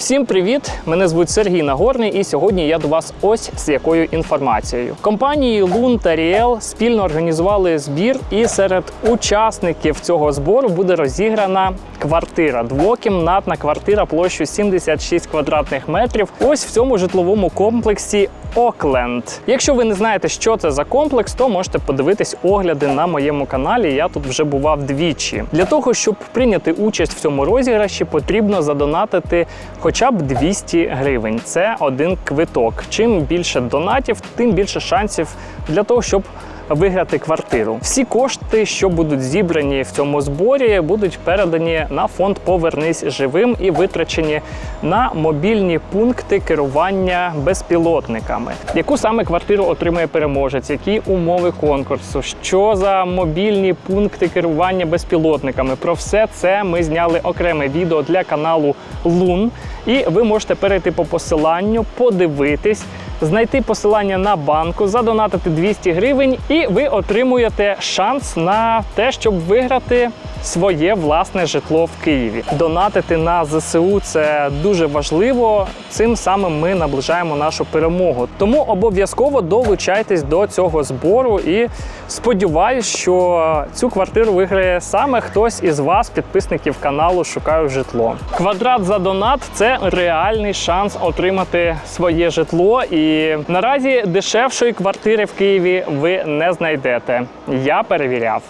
Всім привіт! Мене звуть Сергій Нагорний, і сьогодні я до вас ось з якою інформацією. Компанії Лун та Ріел спільно організували збір, і серед учасників цього збору буде розіграна квартира. Двокімнатна квартира площею 76 квадратних метрів. Ось в цьому житловому комплексі Окленд. Якщо ви не знаєте, що це за комплекс, то можете подивитись огляди на моєму каналі. Я тут вже бував двічі. Для того, щоб прийняти участь в цьому розіграші, потрібно задонатити хоча б 200 гривень. Це один квиток. Чим більше донатів, тим більше шансів для того, щоб виграти квартиру. Всі кошти, що будуть зібрані в цьому зборі, будуть передані на фонд Повернись живим і витрачені на мобільні пункти керування безпілотниками. Яку саме квартиру отримає переможець? Які умови конкурсу? Що за мобільні пункти керування безпілотниками? Про все це ми зняли окреме відео для каналу Лун. І ви можете перейти по посиланню, подивитись, знайти посилання на банку, задонатити 200 гривень, і ви отримуєте шанс на те, щоб виграти своє власне житло в Києві. Донатити на ЗСУ це дуже важливо. Цим самим ми наближаємо нашу перемогу. Тому обов'язково долучайтесь до цього збору і сподіваюсь, що цю квартиру виграє саме хтось із вас, підписників каналу Шукаю житло. Квадрат за донат це реальний шанс отримати своє житло. І наразі дешевшої квартири в Києві ви не знайдете. Я перевіряв.